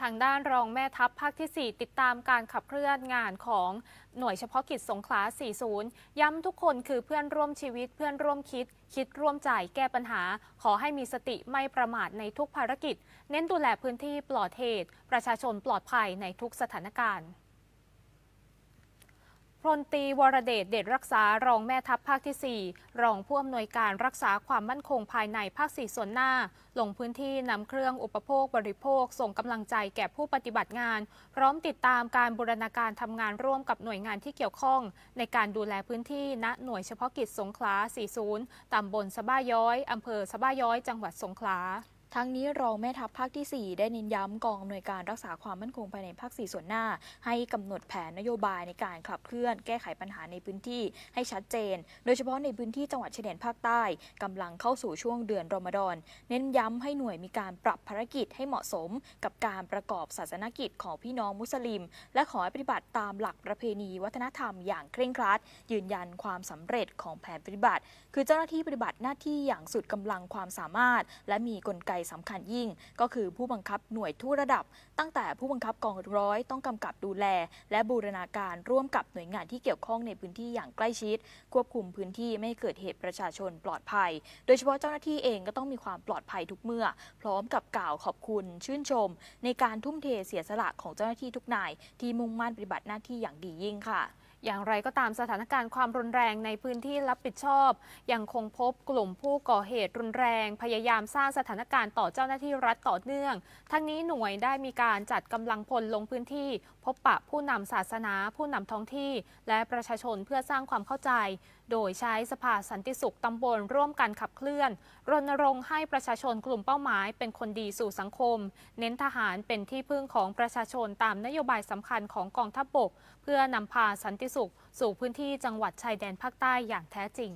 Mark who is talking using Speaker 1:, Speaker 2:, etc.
Speaker 1: ทางด้านรองแม่ทัพภาคที่ 4 ติดตามการขับเคลื่อนงานของหน่วยเฉพาะกิจสงขลา 40 ย้ำทุกคนคือเพื่อนร่วมชีวิตเพื่อนร่วมคิด คิดร่วมใจแก้ปัญหา ขอให้มีสติไม่ประมาทในทุกภารกิจ เน้นดูแลพื้นที่ปลอดเหตุ ประชาชนปลอดภัยในทุกสถานการณ์ พลตีวรเดชเดชรักษารองแม่ทัพภาคที่ 4 รองผู้อำนวยการรักษาความมั่นคงภายในภาค 4 ส่วนหน้า ลงพื้นที่นำเครื่องอุปโภคบริโภค ส่งกำลังใจแก่ผู้ปฏิบัติงาน พร้อมติดตามการบูรณาการทำงานร่วมกับหน่วยงานที่เกี่ยวข้อง ในการดูแลพื้นที่ณหน่วยเฉพาะกิจสงขลา 40 ตำบลสะบ้าย้อยอำเภอสะบ้าย้อย จังหวัดสงขลา
Speaker 2: ทั้งนี้รองแม่ทัพภาคที่ 4 ได้เน้นย้ำกองอำนวยการรักษาความมั่นคงภายในภาค 4 ส่วนหน้า ให้กำหนดแผนนโยบายในการขับเคลื่อนแก้ไขปัญหาในพื้นที่ให้ชัดเจน โดยเฉพาะในพื้นที่จังหวัดชายแดนภาคใต้กำลังเข้าสู่ช่วงเดือนรอมฎอนเน้นย้ำให้หน่วยมีการปรับภารกิจให้เหมาะสม กับการประกอบศาสนกิจของพี่น้องมุสลิม และขอให้ปฏิบัติตามหลักประเพณีวัฒนธรรมอย่างเคร่งครัด ยืนยันความสำเร็จของแผนปฏิบัติ คือเจ้าหน้าที่ปฏิบัติหน้าที่อย่างสุดกำลังความสามารถ และมีกลไกสำคัญยิ่ง ก็คือผู้บังคับหน่วยทุกระดับ ตั้งแต่ผู้บังคับกองร้อยต้องกำกับดูแล และบูรณาการร่วมกับหน่วยงานที่เกี่ยวข้องในพื้นที่อย่างใกล้ชิด ควบคุมพื้นที่ไม่ให้เกิดเหตุประชาชนปลอดภัย โดยเฉพาะเจ้าหน้าที่เองก็ต้องมีความปลอดภัยทุกเมื่อ พร้อมกับกล่าวขอบคุณ ชื่นชม ในการทุ่มเทเสียสละของเจ้าหน้าที่ทุกนาย ที่มุ่งมั่นปฏิบัติหน้าที่อย่างดียิ่งค่ะ
Speaker 1: อย่างไรก็ตามสถานการณ์ความรุนแรงในพื้นที่รับผิดชอบ ยังคงพบกลุ่มผู้ก่อเหตุรุนแรง พยายามสร้างสถานการณ์ต่อเจ้าหน้าที่รัฐต่อเนื่อง ทั้งนี้หน่วยได้มีการจัดกำลังพลลงพื้นที่ พบปะผู้นำศาสนา ผู้นำท้องที่ และประชาชนเพื่อสร้างความเข้าใจ โดยใช้สภาสันติสุขตำบลร่วมกันขับเคลื่อน รณรงค์ให้ประชาชนกลุ่มเป้าหมาย เป็นคนดีสู่สังคม เน้นทหารเป็นที่พึ่งของประชาชนตามนโยบายสำคัญของกองทัพบกเพื่อนำพาสันติสุข สู่พื้นที่จังหวัดชายแดนภาคใต้อย่างแท้จริง